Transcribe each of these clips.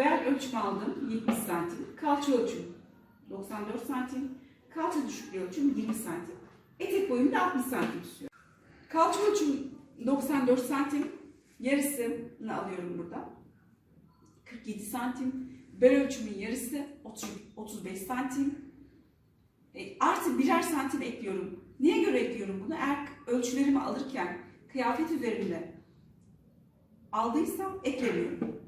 Bel ölçümü aldım 70 santim. Kalça ölçüm 94 santim. Kalça düşüklüğü ölçüm 20 santim. Etek boyum da 60 santim tutuyor. Kalça ölçüm 94 santim. Yarısını alıyorum burada. 47 santim. Bel ölçümün yarısı 30, 35 santim. E, artı birer santim ekliyorum. Niye göre ekliyorum bunu? Eğer ölçülerimi alırken kıyafet üzerinde aldıysam eklemiyorum.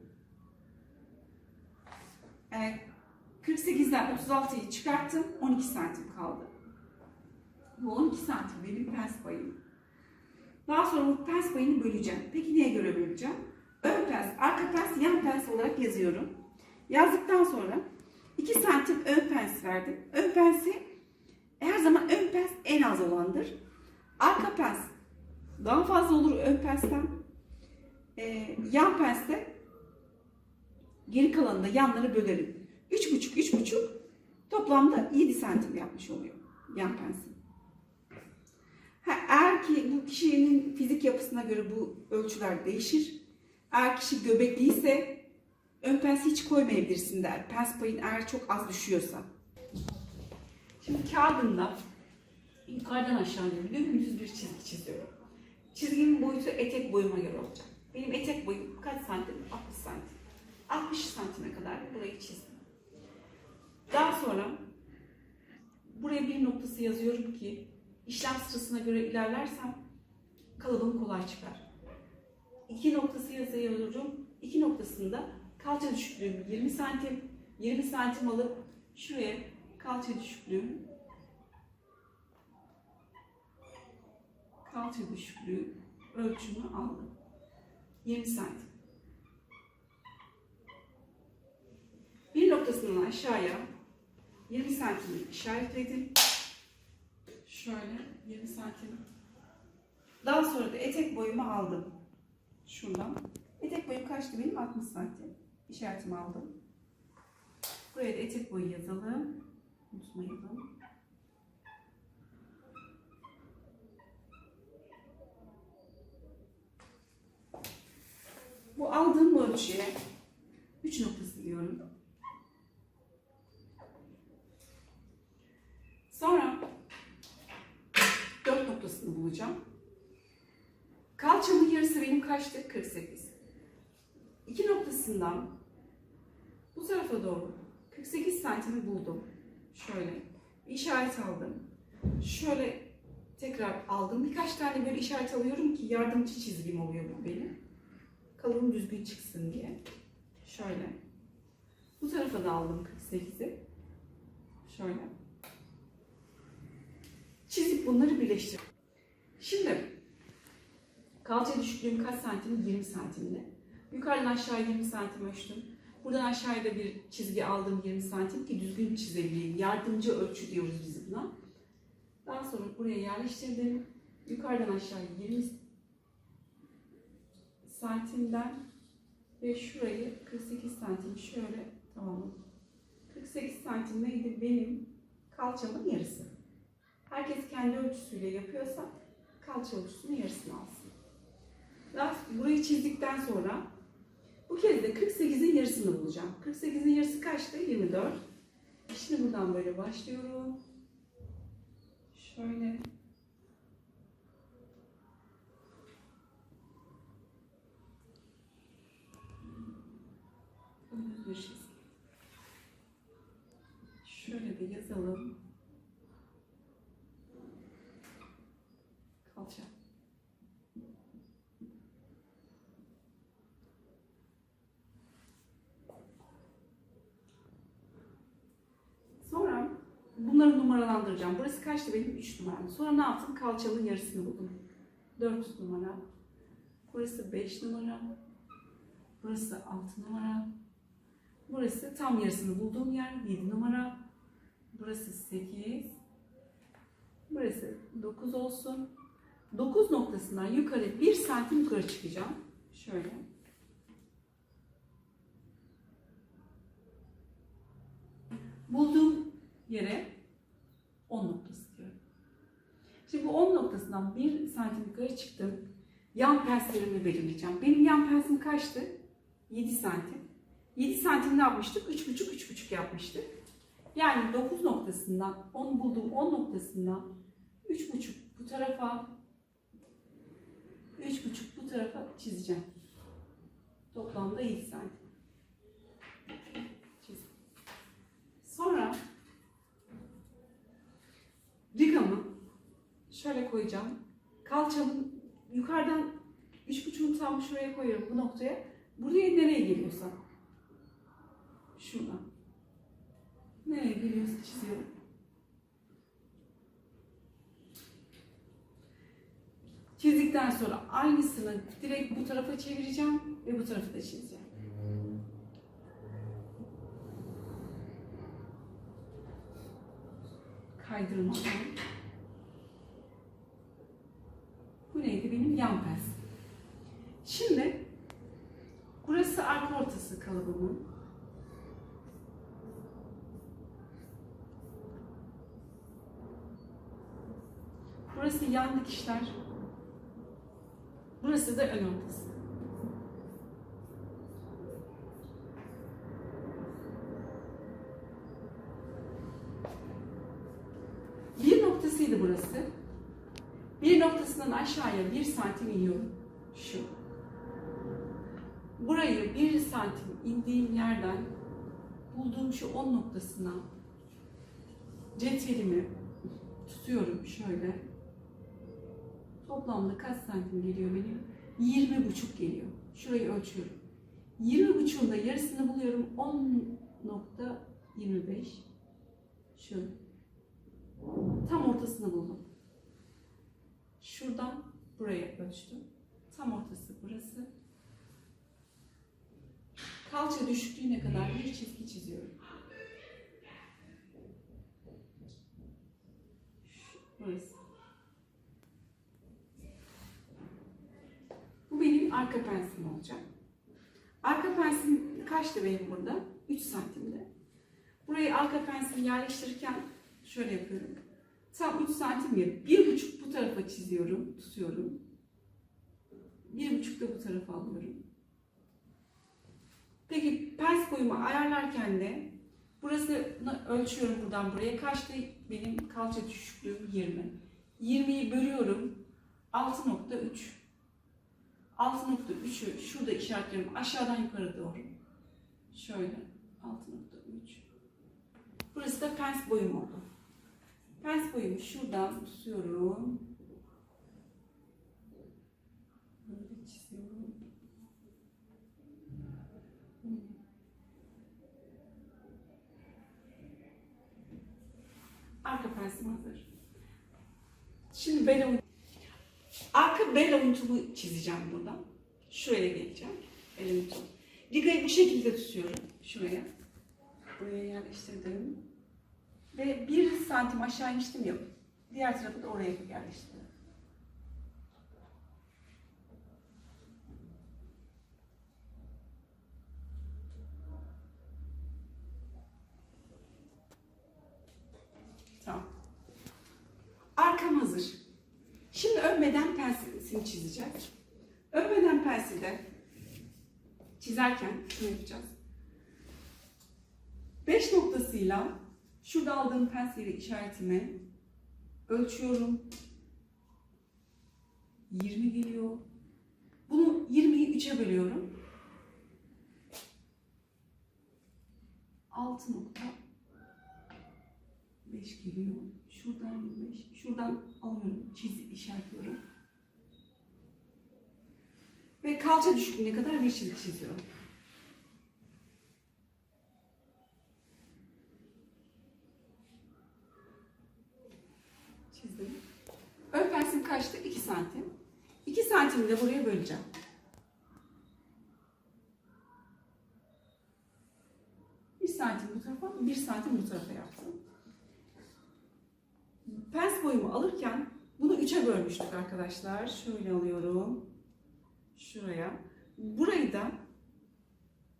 Evet. 48'den 36'yı çıkarttım. 12 santim kaldı. Bu 12 santim benim pens payım. Daha sonra bu pens payını böleceğim. Peki neye göre böleceğim? Ön pens, arka pens, yan pens olarak yazıyorum. Yazdıktan sonra 2 santim ön pens verdim. Ön pensi her zaman ön pens en az olandır. Arka pens daha fazla olur ön pensten. Ee, yan penste Geri kalanını da yanlara bölerim. 3,5 3,5 toplamda 7 santim yapmış oluyor yan pensim. Ha, eğer ki bu kişinin fizik yapısına göre bu ölçüler değişir. Eğer kişi göbekliyse ön pens hiç koymayabilirsin der. Pens payın eğer çok az düşüyorsa. Şimdi kağıdımda yukarıdan aşağı doğru dümdüz bir çizgi çiziyorum. Çizgimin boyutu etek boyuma göre olacak. Benim etek boyum kaç santim? 60 santim. 60 santime kadar burayı çizdim. Daha sonra buraya bir noktası yazıyorum ki işlem sırasına göre ilerlersem kalıbım kolay çıkar. İki noktası yazıyorum. İki noktasında kalça düşüklüğüm 20 santim, 20 santim alıp şuraya kalça düşüklüğüm kalça düşüklüğü ölçümü aldım. 20 santim. Bir noktasından aşağıya 20 santim işaretledim. Şöyle 20 santim. Daha sonra da etek boyumu aldım. Şuradan. Etek boyum kaçtı benim? 60 santim. İşaretimi aldım. Buraya da etek boyu yazalım. Unutmayalım. Bu aldığım ölçüye 3 noktası diyorum. Sonra dört noktasını bulacağım. Kalçamın yarısı benim kaçtı? 48. İki noktasından bu tarafa doğru 48 santimi buldum. Şöyle işaret aldım. Şöyle tekrar aldım. Birkaç tane böyle işaret alıyorum ki yardımcı çizgim oluyor bu benim. Kalıbım düzgün çıksın diye. Şöyle. Bu tarafa da aldım 48'i. Şöyle çizip bunları birleştir. Şimdi kalça düşüklüğüm kaç santim? 20 santimde. Yukarıdan aşağı 20 santim ölçtüm. Buradan aşağıya da bir çizgi aldım 20 santim ki düzgün çizebileyim. Yardımcı ölçü diyoruz biz buna. Daha sonra buraya yerleştirdim. Yukarıdan aşağı 20 santimden ve şurayı 48 santim şöyle tamamladım. 48 santim neydi? Benim kalçamın yarısı. Herkes kendi ölçüsüyle yapıyorsa kalça ölçüsünün yarısını alsın. Burayı çizdikten sonra bu kez de 48'in yarısını bulacağım. 48'in yarısı kaçtı? 24. Şimdi buradan böyle başlıyorum. Şöyle. Bir. Şöyle de yazalım. kalça. Sonra bunları numaralandıracağım. Burası kaçtı benim? 3 numaram. Sonra ne yaptım? Kalçamın yarısını buldum. 4 numara. Burası 5 numara. Burası 6 numara. Burası tam yarısını bulduğum yer 7 numara. Burası 8. Burası 9 olsun. 9 noktasından yukarı 1 santim yukarı çıkacağım. Şöyle. Bulduğum yere 10 noktası diyorum. Şimdi bu 10 noktasından 1 santim yukarı çıktım. Yan penslerimi belirleyeceğim. Benim yan pensim kaçtı? 7 santim. 7 santim ne yapmıştık? 3,5 3,5 yapmıştık. Yani 9 noktasından 10 bulduğum 10 noktasından 3,5 bu tarafa 3,5 bu tarafa çizeceğim. Toplamda 7 santim. Çizdim. Sonra rigamı şöyle koyacağım. Kalçamın yukarıdan 3,5'unu tam şuraya koyuyorum bu noktaya. Buraya nereye geliyorsa. Şuradan. Nereye geliyorsa çiziyorum. Çizdikten sonra aynısını direkt bu tarafa çevireceğim ve bu tarafı da çizeceğim. Kaydırmadan. Bu neydi? Benim yan pers. Şimdi burası arka ortası kalıbımın. Burası yan dikişler. Burası da ön ortası. Bir burası. Bir noktasından aşağıya bir santim iniyorum. Şu. Burayı bir santim indiğim yerden bulduğum şu 10 noktasına cetvelimi tutuyorum şöyle. Toplamda kaç santim geliyor benim? 20 buçuk geliyor. Şurayı ölçüyorum. 20 buçuğun da yarısını buluyorum. 10.25 Şöyle. Tam ortasını buldum. Şuradan buraya ölçtüm. Tam ortası burası. Kalça düşüklüğüne kadar bir çizgi çiziyorum. Burası. Bu benim arka pensim olacak. Arka pensim kaçtı benim burada? 3 santimde. Burayı arka pensimi yerleştirirken şöyle yapıyorum. Tam 3 santim ya. Bir buçuk bu tarafa çiziyorum, tutuyorum. Bir buçuk da bu tarafa alıyorum. Peki pens boyumu ayarlarken de burasını ölçüyorum buradan buraya. Kaçtı benim kalça düşüklüğüm 20. 20'yi bölüyorum. 6.3. 6.3'ü şurada işaretliyorum. Aşağıdan yukarı doğru. Şöyle. 6.3. Burası da pens boyum oldu. Pens boyumu şuradan tutuyorum. Böyle çiziyorum. Arka pensim hazır. Şimdi bel. Arka bel avucumu çizeceğim buradan. Şuraya geleceğim. Bel avucu. Ligayı bu şekilde tutuyorum. Şuraya. Buraya yerleştirdim. Ve bir santim aşağı inmiştim ya. Diğer tarafı da oraya yerleştirdim. Tamam. Arkam hazır. Şimdi ön beden pensini çizeceğiz. Ön beden pensi de çizerken şunu yapacağız. 5 noktasıyla şurada aldığım pensiyle işaretimi ölçüyorum. 20 geliyor. Bunu 20'yi 3'e bölüyorum. 6 nokta 5 geliyor. Şuradan 25. Şuradan alıyorum. Çiz işaretliyorum. Ve kalça düşüklüğüne kadar bir çizgi çiziyorum. Çizdim. Ön pensim kaçtı? 2 santim. 2 santimi de buraya böleceğim. Bir santim bu tarafa, bir santim bu tarafa yaptım. Pens boyumu alırken bunu üçe bölmüştük arkadaşlar. Şöyle alıyorum. Şuraya. Burayı da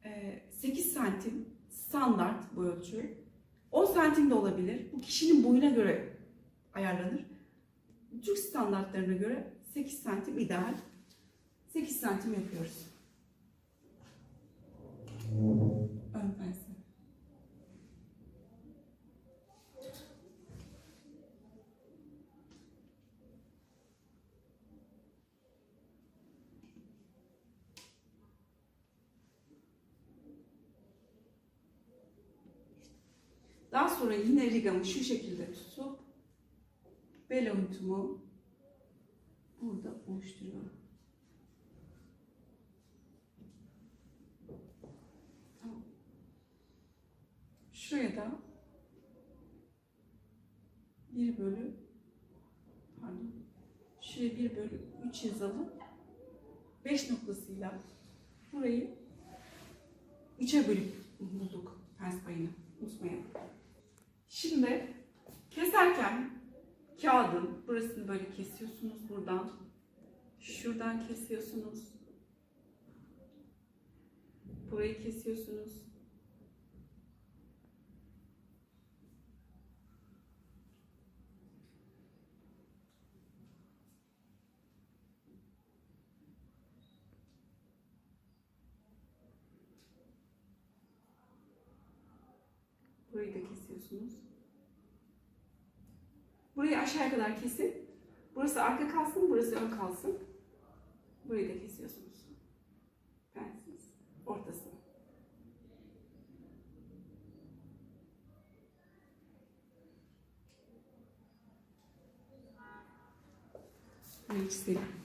e, 8 santim standart bu ölçü. 10 santim de olabilir. Bu kişinin boyuna göre ayarlanır. Türk standartlarına göre 8 santim ideal. 8 santim yapıyoruz. Ön pense. Daha sonra yine rigamı şu şekilde tutup bel oyuntumu burada oluşturuyorum. Tamam. Şuraya da 1 bölü pardon şuraya 1 bölü 3 yazalım. 5 noktasıyla burayı 3'e bölüp bulduk pens payını. Unutmayalım. Şimdi keserken kağıdın burasını böyle kesiyorsunuz buradan. Şuradan kesiyorsunuz. Burayı kesiyorsunuz. Burayı da kesiyorsunuz. Burayı aşağıya kadar kesin. Burası arka kalsın, burası ön kalsın. Burayı da kesiyorsunuz. Pensiz. Ortası. Burayı